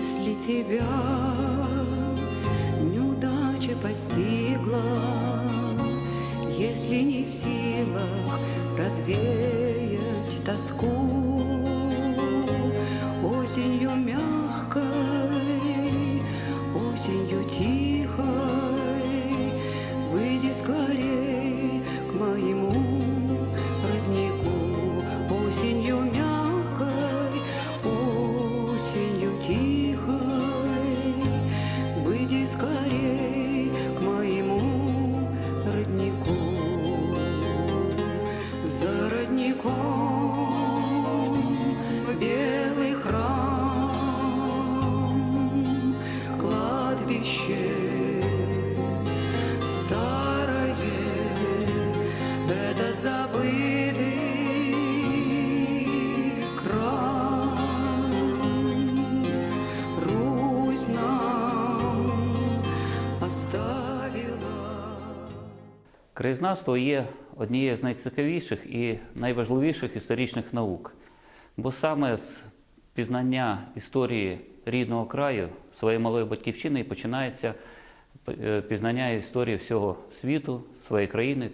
Если тебя неудача постигла, Если не в силах развеять тоску, Осенью мягкой, осенью тихой, Выйди скорей к моему кладбище старое, этот забытый край. Русь нам оставила. Краєзнавство є однією з найцікавіших і найважливіших історичних наук, бо саме з пізнання історії рідного краю, своєї малої батьківщини, і починається е, пізнання історії всього світу, своєї країни.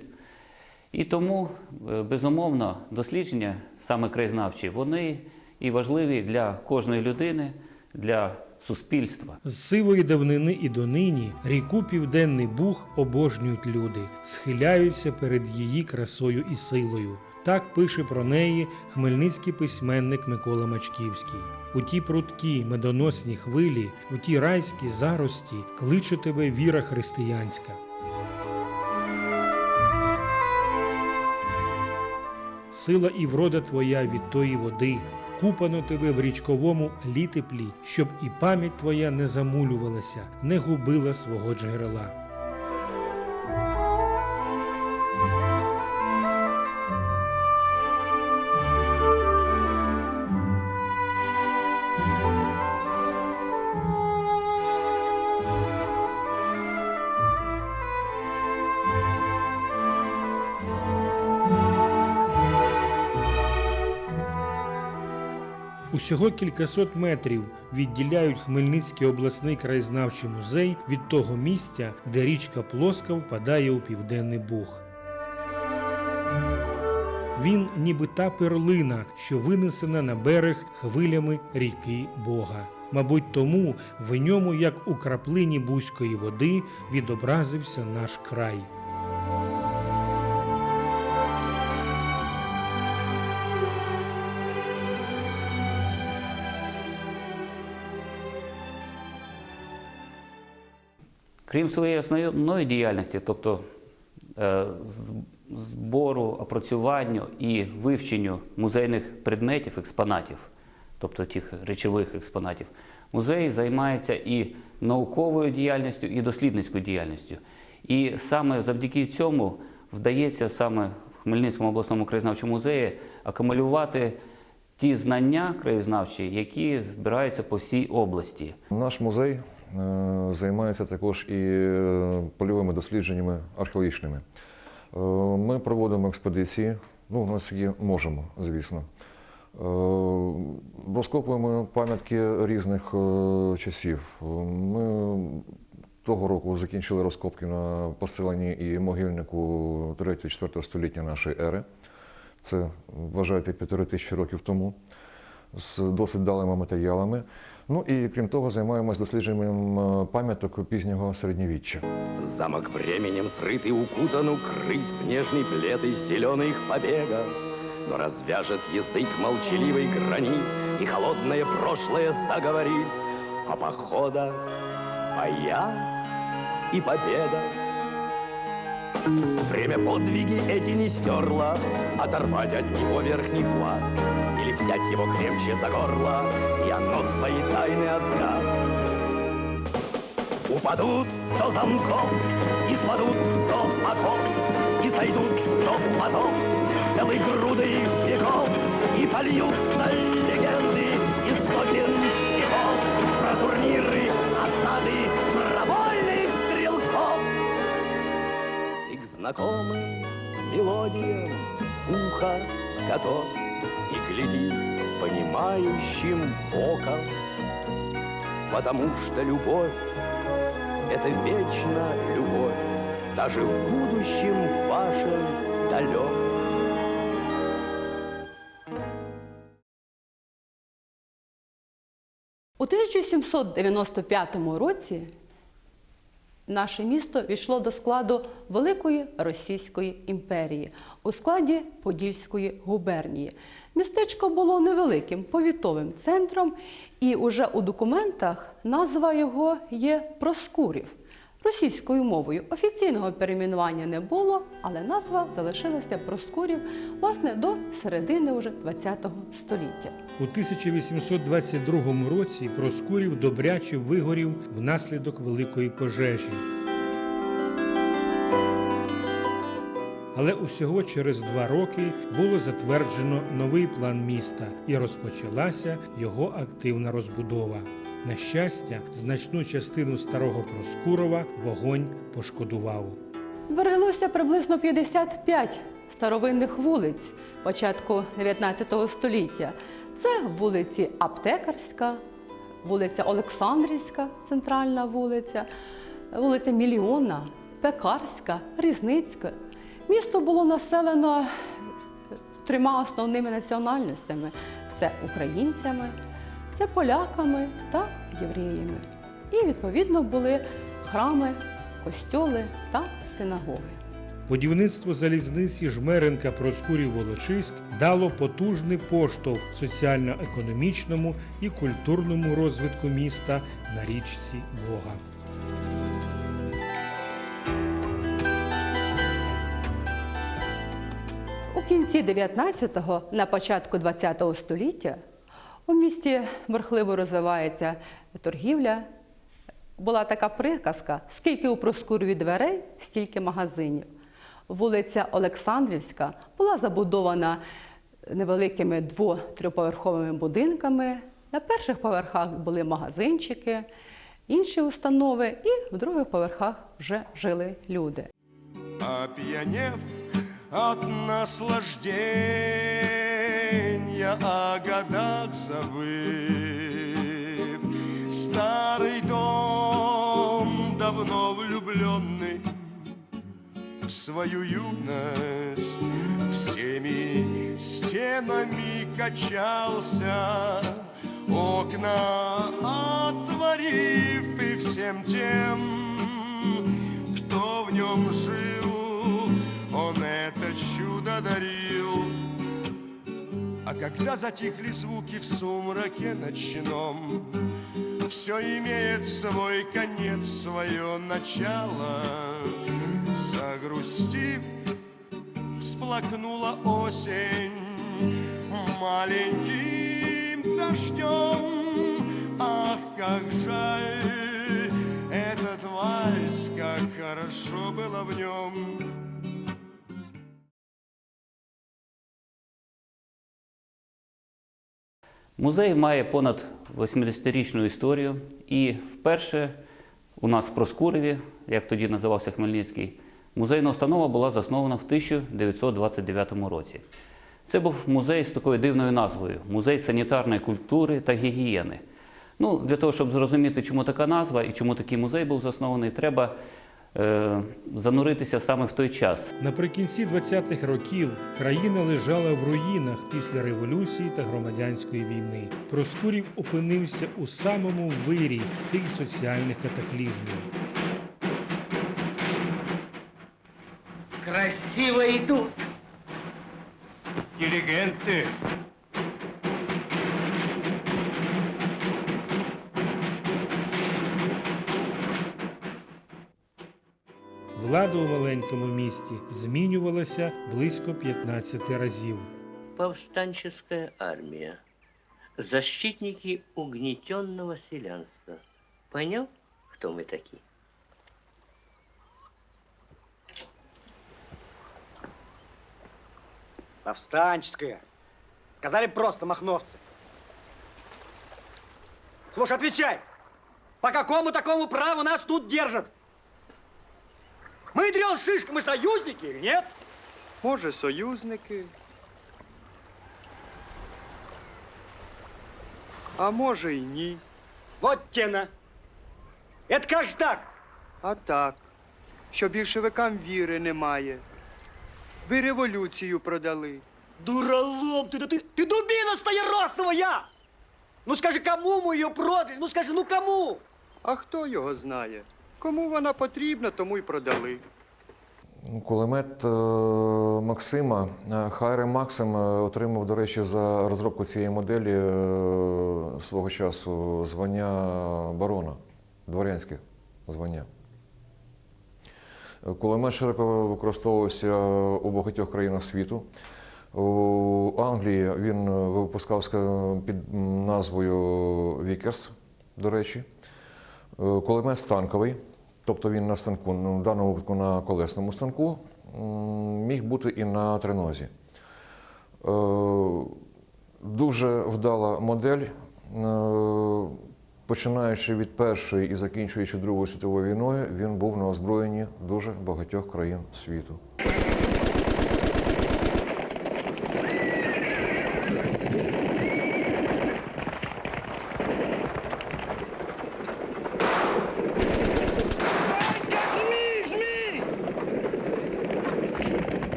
І тому, е, безумовно, дослідження саме краєзнавчі, вони і важливі для кожної людини, для суспільства. З сивої давнини і донині ріку Південний Буг обожнюють люди, схиляються перед її красою і силою. Так пише про неї хмельницький письменник Микола Мачківський. У ті прудкі медоносні хвилі, у ті райські зарості кличе тебе віра християнська. Сила і врода твоя від тої води, купано тебе в річковому літеплі, щоб і пам'ять твоя не замулювалася, не губила свого джерела. Усього кількасот метрів відділяють Хмельницький обласний краєзнавчий музей від того місця, де річка Плоска впадає у південний Буг. Він ніби та перлина, що винесена на берег хвилями ріки Бога. Мабуть, тому в ньому, як у краплині бузької води, відобразився наш край. Крім своєї основної діяльності, тобто е, збору, опрацюванню і вивченню музейних предметів, експонатів, тобто тих речових експонатів, музей займається і науковою діяльністю, і дослідницькою діяльністю. І саме завдяки цьому вдається саме в Хмельницькому обласному краєзнавчому музеї акумулювати ті знання краєзнавчі, які збираються по всій області. Наш музей займається також і е, польовими дослідженнями археологічними. Е, Ми проводимо експедиції, ну, наскільки можемо, звісно. Е, Розкопуємо пам'ятки різних е, часів. Ми того року закінчили розкопки на поселенні і могильнику 3-4 століття нашої ери. Це вважайте півтори тисячі років тому з досить далими матеріалами. Ну і крім того, займаємось дослідженням е, пам'яток пізнього середньовіччя. Замок временем срыт и укутан, укрыт в нежный плед из зеленых побегов. Но развяжет язык молчаливый гранит, И холодное прошлое заговорит О походах, боях и победах. Время подвиги эти не стерло, Оторвать от него верхний глаз Или взять его крепче за горло И оно свои тайны отдаст. Упадут сто замков, и спадут сто оков, И сойдут сто потов целой груды их веков, И польются Знакомым мелодиям ухо готов И глядит понимающим оком потому что любовь — это вечно любовь, даже в будущем вашем далеком. У 1795 році наше місто війшло до складу Великої Російської імперії у складі Подільської губернії. Містечко було невеликим повітовим центром, і уже у документах назва його є Проскурів. Російською мовою офіційного перейменування не було, але назва залишилася Проскурів власне до середини уже ХХ століття. У 1822 році Проскурів добряче вигорів внаслідок великої пожежі. Але усього через два роки було затверджено новий план міста і розпочалася його активна розбудова. На щастя, значну частину старого Проскурова вогонь пошкодував. Збереглося приблизно 55 старовинних вулиць початку 19 століття. Це вулиці Аптекарська, вулиця Олександрівська, центральна вулиця, вулиця Мільйонна, Пекарська, Різницька. Місто було населено трьома основними національностями: це українцями, це поляками та євреями. І відповідно були храми, костьоли та синагоги. Будівництво залізниці Жмеренка Проскурів Волочиськ дало потужний поштовх соціально-економічному і культурному розвитку міста на річці Бога. У кінці 19-го, на початку 20-го століття у місті бурхливо розвивається торгівля. Була така приказка: скільки у Проскурові дверей, стільки магазинів. Вулиця Олександрівська була забудована невеликими дво-трьохповерховими будинками. На перших поверхах були магазинчики, інші установи, і в других поверхах вже жили люди. Опьянев от наслаждения, о годах забыв, Старый дом, давно влюбленный в свою юность, Всеми стенами качался, окна отворив и всем тем, кто в нем жил, он это чудо дарил. А когда затихли звуки в сумраке ночном, все имеет свой конец, свое начало. Загрустив, всплакнула осень маленьким дождем. Ах, как жаль этот вальс, как хорошо было в нем. Музей має понад 80-річну історію, і вперше у нас в Проскуреві, як тоді називався Хмельницький, музейна установа була заснована в 1929 році. Це був музей з такою дивною назвою Музей санітарної культури та гігієни. Ну, для того, щоб зрозуміти, чому така назва і чому такий музей був заснований, треба зануритися саме в той час. Наприкінці 20-х років країна лежала в руїнах після революції та громадянської війни. Проскурів опинився у самому вирі тих соціальних катаклізмів. Красиво идут. Дилигенты. Влада у маленькому місті змінювалася близько 15 разів. Повстанческая армия. Защитники угнетенного селянства. Понял, кто мы такие? Повстанческая. Сказали просто махновцы. Слушай, отвечай. По какому такому праву нас тут держат? Мы, дрел шишка, мы союзники или нет? Може, союзники. А може й ні. Вот тена. Это как же так? А так, що більшовикам віри немає. Ви революцію продали. Дуралом ты, да ты, ты дубина стояросовая! Ну скажи, кому мы ее продали? Ну скажи, ну кому? А хто його знає? Кому вона потрібна, тому й продали. Кулемет е, Максима е, Хайре Максим е, отримав, до речі, за розробку цієї моделі свого часу звання барона, дворянське звання. Кулемет широко використовувався у багатьох країнах світу. У Англії він випускався під назвою Вікерс, до речі. Е, Кулемет станковий, тобто він на станку, ну, в даному випадку на колесному станку, міг бути і на тренозі. Е, Дуже вдала модель. Е, Починаючи від Першої і закінчуючи Другою світовою війною, він був на озброєнні дуже багатьох країн світу.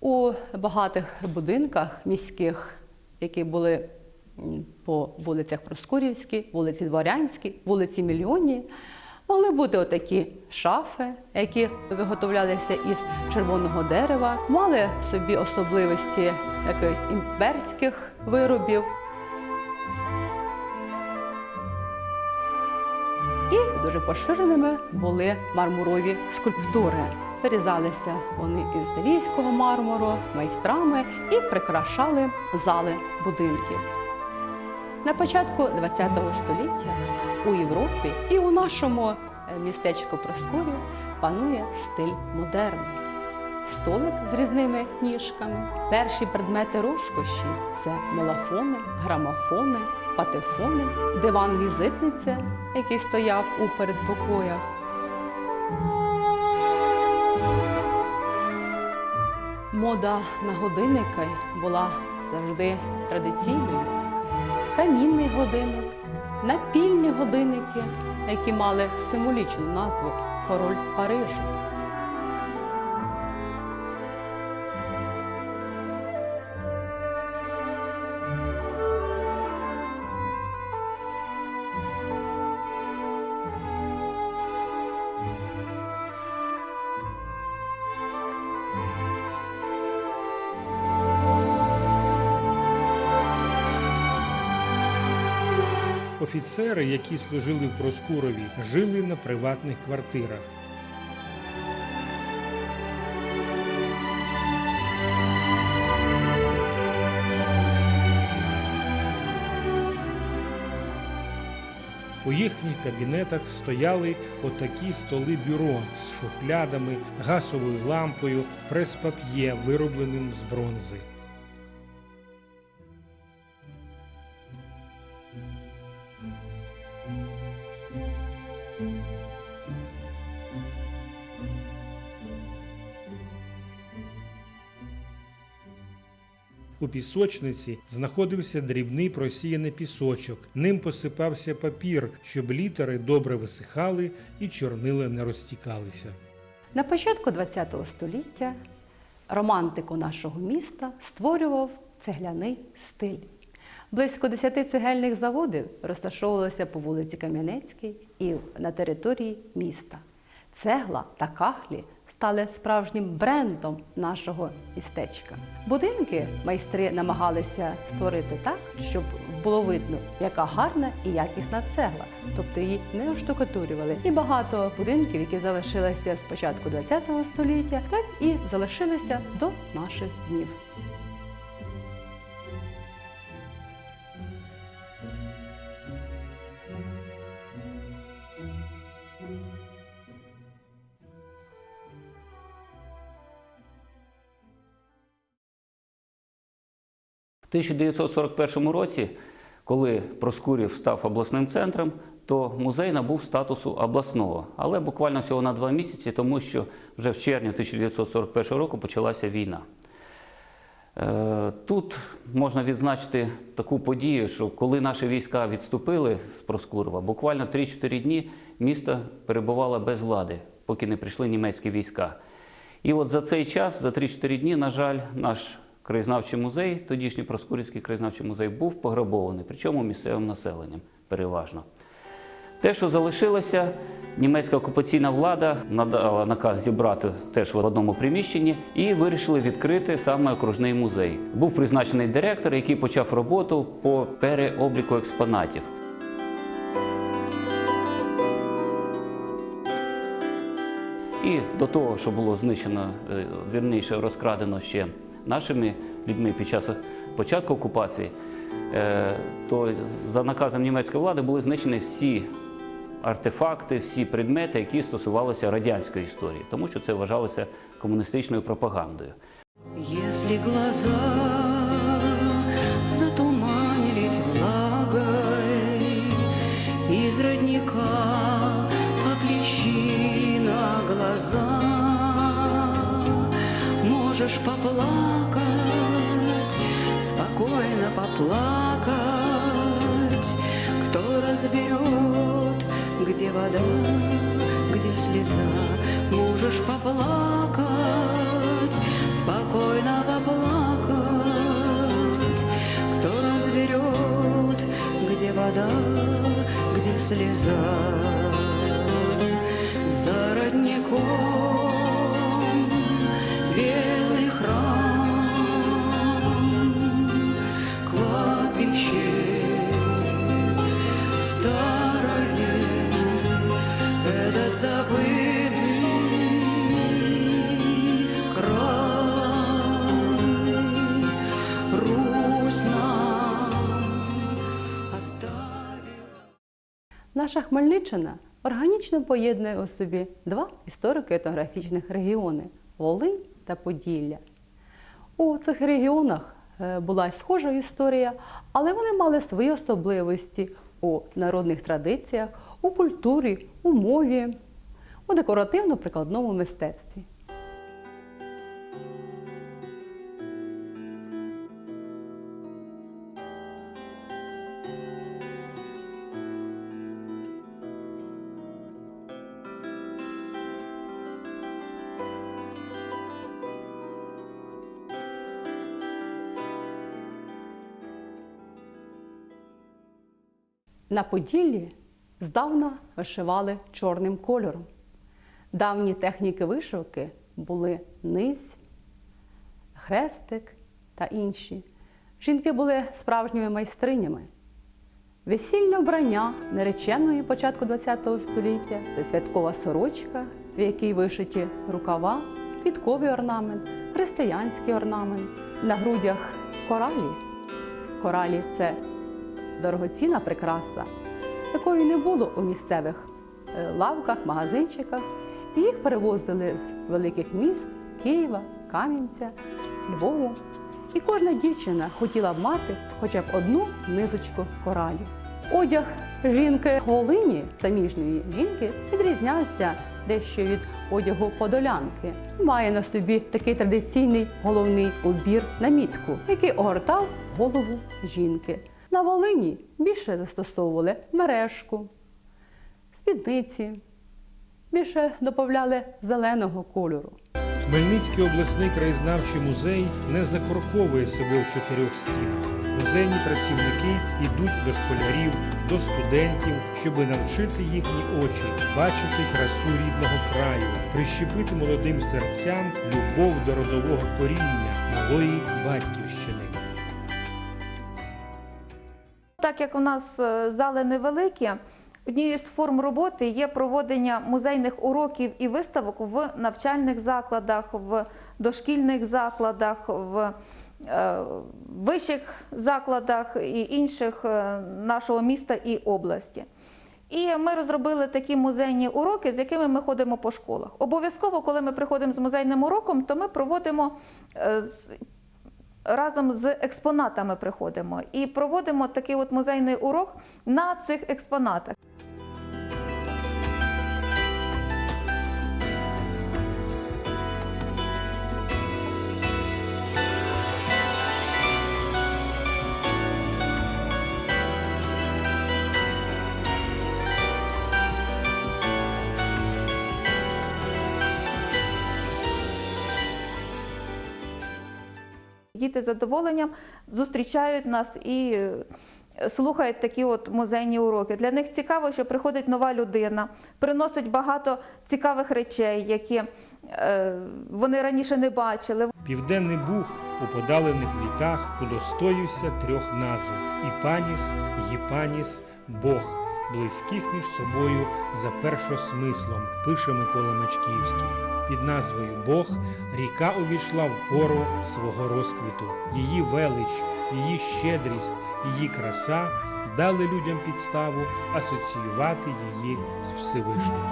У багатих будинках міських, які були по вулицях Проскурівській, вулиці Дворянській, вулиці Мільйонній, могли бути отакі шафи, які виготовлялися із червоного дерева, мали собі особливості якихось імперських виробів. І дуже поширеними були мармурові скульптури. Вирізалися вони із італійського мармуру майстрами і прикрашали зали будинків. На початку ХХ століття у Європі і у нашому е, містечку Проскурів панує стиль модерну. Столик з різними ніжками. Перші предмети розкоші це мелафони, грамофони, патефони, диван-візитниця, який стояв у передпокоях. Мода на годинника була завжди традиційною. Камінний годинник, напільні годинники, які мали символічну назву Король Парижу. Офіцери, які служили в Проскурові, жили на приватних квартирах. У їхніх кабінетах стояли отакі столи бюро з шухлядами, гасовою лампою, прес-пап'є, виробленим з бронзи. У пісочниці знаходився дрібний просіяний пісочок. Ним посипався папір, щоб літери добре висихали і чорнила не розтікалися. На початку ХХ століття романтику нашого міста створював цегляний стиль. Близько 10 цегельних заводів розташовувалося по вулиці Кам'янецькій і на території міста. Цегла та кахлі стали справжнім брендом нашого містечка. Будинки майстри намагалися створити так, щоб було видно, яка гарна і якісна цегла, тобто її не оштукатурювали. І багато будинків, які залишилися з початку ХХ століття, так і залишилися до наших днів. В 1941 році, коли Проскурів став обласним центром, то музей набув статусу обласного, але буквально всього на два місяці, тому що вже в червні 1941 року почалася війна. Е, Тут можна відзначити таку подію, що коли наші війська відступили з Проскурова, буквально 3-4 дні місто перебувало без влади, поки не прийшли німецькі війська. І от за цей час, за 3-4 дні, на жаль, наш краєзнавчий музей, тодішній Проскурівський краєзнавчий музей, був пограбований, причому місцевим населенням переважно. Те, що залишилося, німецька окупаційна влада надала наказ зібрати теж в одному приміщенні і вирішили відкрити саме окружний музей. Був призначений директор, який почав роботу по переобліку експонатів. І до того, що було знищено, е, вірніше розкрадено ще нашими людьми під час початку окупації, е, то за наказом німецької влади були знищені всі артефакти, всі предмети, які стосувалися радянської історії, тому що це вважалося комуністичною пропагандою. Если глаза затуманились влагой, Из родника поплещи на глаза, Можешь поплакать, вода, где слеза, Можешь поплакать, спокойно поплакать, Кто разберет, где вода, где слеза. этот забытый край, Русь нам оставила. Наша Хмельниччина органічно поєднує у собі два історико-етнографічних регіони Волинь та Поділля. У цих регіонах е, була й схожа історія, але вони мали свої особливості у народних традиціях, у культурі, у мові, у декоративно-прикладному мистецтві. На Поділлі здавна вишивали чорним кольором. Давні техніки вишивки були низь, хрестик та інші. Жінки були справжніми майстринями. Весільне вбрання нареченої початку ХХ століття це святкова сорочка, в якій вишиті рукава, квітковий орнамент, християнський орнамент. На грудях коралі. Коралі це дорогоцінна прикраса, якої не було у місцевих е, лавках, магазинчиках. Їх перевозили з великих міст Києва, Кам'янця, Львову. І кожна дівчина хотіла б мати хоча б одну низочку коралів. Одяг жінки Волині, заміжньої жінки, відрізнявся дещо від одягу подолянки. Має на собі такий традиційний головний убір на мітку, який огортав голову жінки. На Волині більше застосовували мережку, спідниці, більше додавали зеленого кольору. Хмельницький обласний краєзнавчий музей не закорковує себе в чотирьох стінах. Музейні працівники йдуть до школярів, до студентів, щоби навчити їхні очі бачити красу рідного краю, прищепити молодим серцям любов до родового коріння малої батьківщини. Так як у нас е, зали невеликі, однією з форм роботи є проводення музейних уроків і виставок в навчальних закладах, в дошкільних закладах, в е, вищих закладах і інших е, нашого міста і області. І ми розробили такі музейні уроки, з якими ми ходимо по школах. Обов'язково, коли ми приходимо з музейним уроком, то ми проводимо е, разом з експонатами приходимо і проводимо такий от музейний урок на цих експонатах. Діти з задоволенням зустрічають нас і е, слухають такі от музейні уроки. Для них цікаво, що приходить нова людина, приносить багато цікавих речей, які е, вони раніше не бачили. Південний Буг у подалених віках удостоївся трьох назв Іпаніс, Єпаніс, Бог, близьких між собою за першосмислом, пише Микола Мачківський. Під назвою Бог ріка увійшла в пору свого розквіту. Її велич, її щедрість, її краса дали людям підставу асоціювати її з Всевишнім.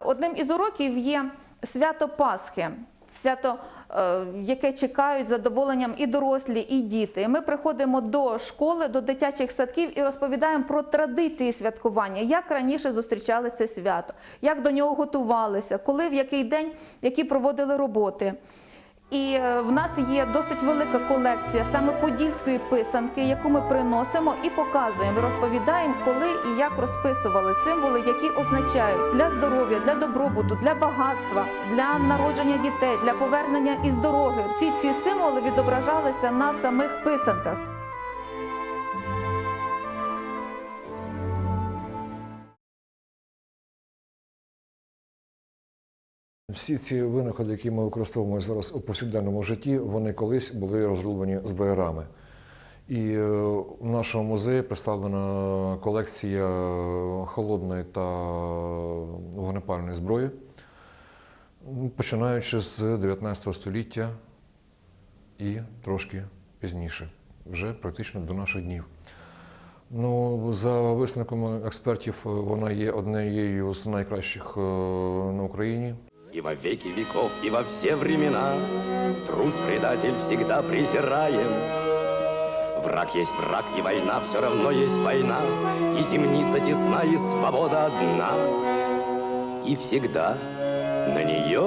Одним із уроків є свято Пасхи, свято, е, яке чекають задоволенням і дорослі, і діти. Ми приходимо до школи, до дитячих садків і розповідаємо про традиції святкування, як раніше зустрічали це свято, як до нього готувалися, коли, в який день, які проводили роботи. І е, в нас є досить велика колекція саме подільської писанки, яку ми приносимо і показуємо, розповідаємо, коли і як розписували символи, які означають для здоров'я, для добробуту, для багатства, для народження дітей, для повернення із дороги. Всі ці символи відображалися на самих писанках. Всі ці винаходи, які ми використовуємо зараз у повсякденному житті, вони колись були розроблені зброярами. І е, в нашому музеї представлена колекція холодної та вогнепальної зброї, починаючи з 19 століття і трошки пізніше, вже практично до наших днів. Ну, за висновками експертів, е, вона є однією з найкращих е, на Україні. И во веки веков, и во все времена Трус-предатель всегда презираем. Враг есть враг, и война все равно есть война, И темница тесна, и свобода одна. И всегда на нее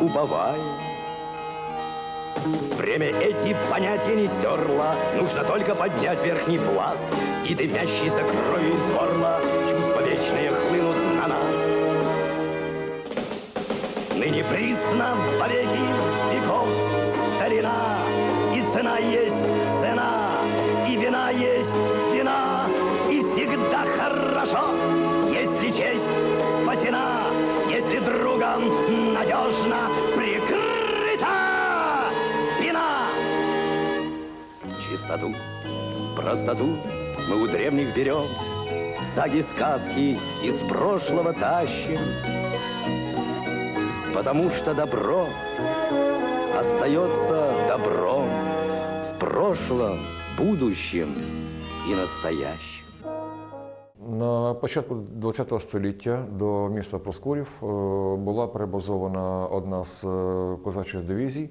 уповаем. Время эти понятия не стерло, Нужно только поднять верхний пласт, И дымящейся кровью из горла Чувства вечные Ныне присно во веки веков старина, И цена есть цена, и вина есть вина, И всегда хорошо, если честь спасена, Если другом надежно прикрыта спина. Чистоту, простоту мы у древних берем, Саги, сказки из прошлого тащим, Потому что добро остается добром в прошлом, будущем и настоящем. На початку ХХ століття до міста Проскурів е, була перебазована одна з е, козачих дивізій.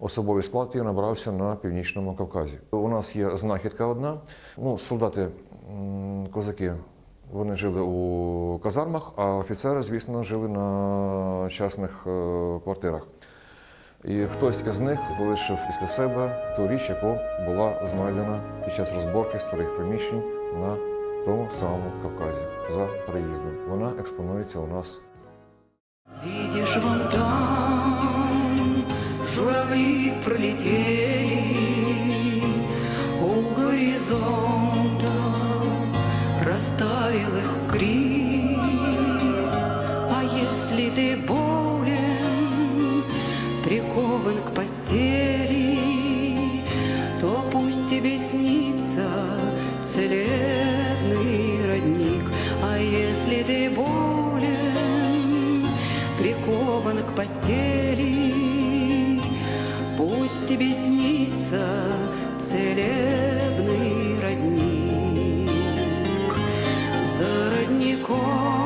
Особовий склад її набрався на північному Кавказі. У нас є знахідка одна. Ну, солдати, козаки, вони жили у казармах, а офіцери, звісно, жили на частних е, квартирах. І хтось із них залишив після себе ту річ, яка була знайдена під час розборки старих приміщень на тому самому Кавказі за приїздом. Вона експонується у нас Видишь, вон там журавли пролетели у горизонта, их крик. А если ты болен, прикован к постели, то пусть тебе снится целебный родник. А если ты болен, прикован к постели, пусть тебе снится целебный more.